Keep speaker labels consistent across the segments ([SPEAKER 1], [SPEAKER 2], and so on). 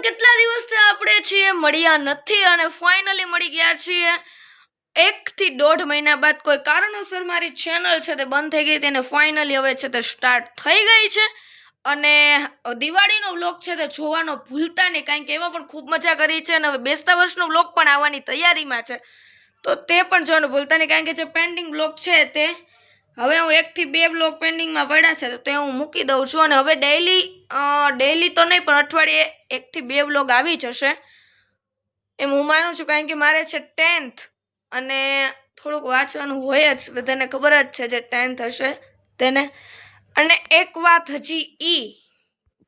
[SPEAKER 1] પણ કેટલા દિવસથી આપણે છીએ, મળ્યા નથી અને ફાઇનલી મળી ગયા છીએ. એકથી દોઢ મહિના બાદ કોઈ કારણોસર મારી ચેનલ છે તે બંધ થઈ ગઈ તેને ફાઇનલી હવે છે તે સ્ટાર્ટ થઈ ગઈ છે. અને દિવાળીનો વ્લોગ છે તે જોવાનો ભૂલતા નહીં, કારણ કે એમાં પણ ખૂબ મજા કરી છે અને હવે બેસતા વર્ષનો વ્લોગ પણ આવવાની તૈયારીમાં છે. તો તે પણ જોવાનું ભૂલતા નહીં, કારણ કે જે પેન્ડિંગ બ્લોગ છે તે હવે હું એકથી બે બ્લોક પેન્ડિંગમાં પડ્યા છે, તો તે હું મૂકી દઉં છું. અને હવે ડેઈલી ડેઈલી તો નહીં, પણ અઠવાડિયે એકથી બે બ્લોગ આવી જશે. એમ હું માનું છું, કારણ કે મારે છે ટેન્થ અને થોડુંક વાંચવાનું હોય જ, બધાને ખબર જ છે જે ટેન્થ હશે તેને. અને એક વાત હજી ઈ,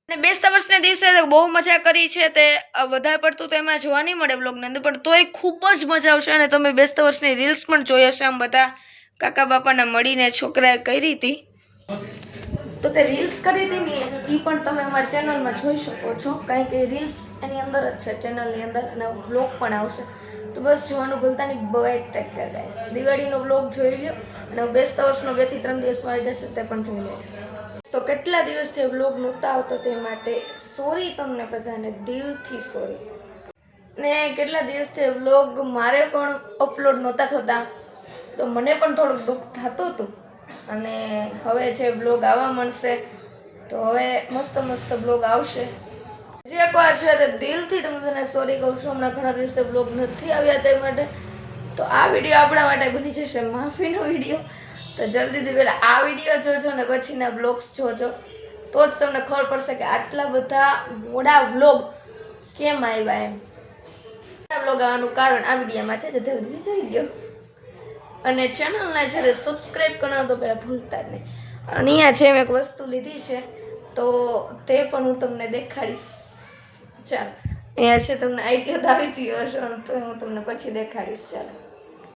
[SPEAKER 1] અને બેસતા વર્ષના દિવસે બહુ મજા કરી છે તે વધારે પડતું તો એમાં જોવા નહીં મળે બ્લોગની અંદર, પણ તોય ખૂબ જ મજા આવશે અને તમે બેસતા વર્ષની રીલ્સ પણ જોઈ હશે આમ બધા. કાકા બાપાને મળીને છોકરાએ કરી હતી. તો તે રીલ્સ કરી હતી ને એ પણ તમે અમારી ચેનલમાં જોઈ શકો છો. કારણ કે રીલ્સ એની અંદર જ છે ચેનલની અંદર અને બ્લોગ પણ આવશે. તો બસ જોવાનું ભૂલતા નહીં બાય ટેક કર ગાઈસ દિવાળીનો બ્લોગ જોઈ લ્યો અને બેસતા વર્ષનો બેથી ત્રણ દિવસમાં આવી જશે તે પણ જોઈ લેજો. તો કેટલા દિવસથી બ્લોગ નહોતા આવતો તે માટે સોરી તમને બધાને, દિલથી સોરી ને કેટલા દિવસથી બ્લોગ મારે પણ અપલોડ નહોતા થતા. તો મને પણ થોડુંક દુઃખ થતું હતું. અને હવે જે બ્લોગ આવવા મળશે, તો હવે મસ્ત મસ્ત બ્લોગ આવશે. જે એકવાર છે તે દિલથી તમને તને સોરી કહું છું, હમણાં ઘણા દિવસથી બ્લોગ નથી આવ્યા તે માટે. તો આ વીડિયો આપણા માટે બની જશે માફીનો વીડિયો તો જલ્દીથી પહેલાં આ વીડિયો જોજો ને પછીના બ્લોગ્સ જોજો. તો જ તમને ખબર પડશે કે આટલા બધા મોડા બ્લોગ કેમ આવ્યા એમ. બ્લોગ આવવાનું કારણ આ વિડીયોમાં છે, તો જલ્દીથી જોઈ લ્યો. અને ચેનલને તે સબસ્ક્રાઈબ કરવાનું તો પહેલાં ભૂલતા જ નહીં. અને અહીંયા છે મેં એક વસ્તુ લીધી છે, તો તે પણ હું તમને દેખાડીશ. ચાલો. અહીંયા છે તમને આઈડિયા તો ગયો હશે તો હું તમને પછી દેખાડીશ. ચાલો.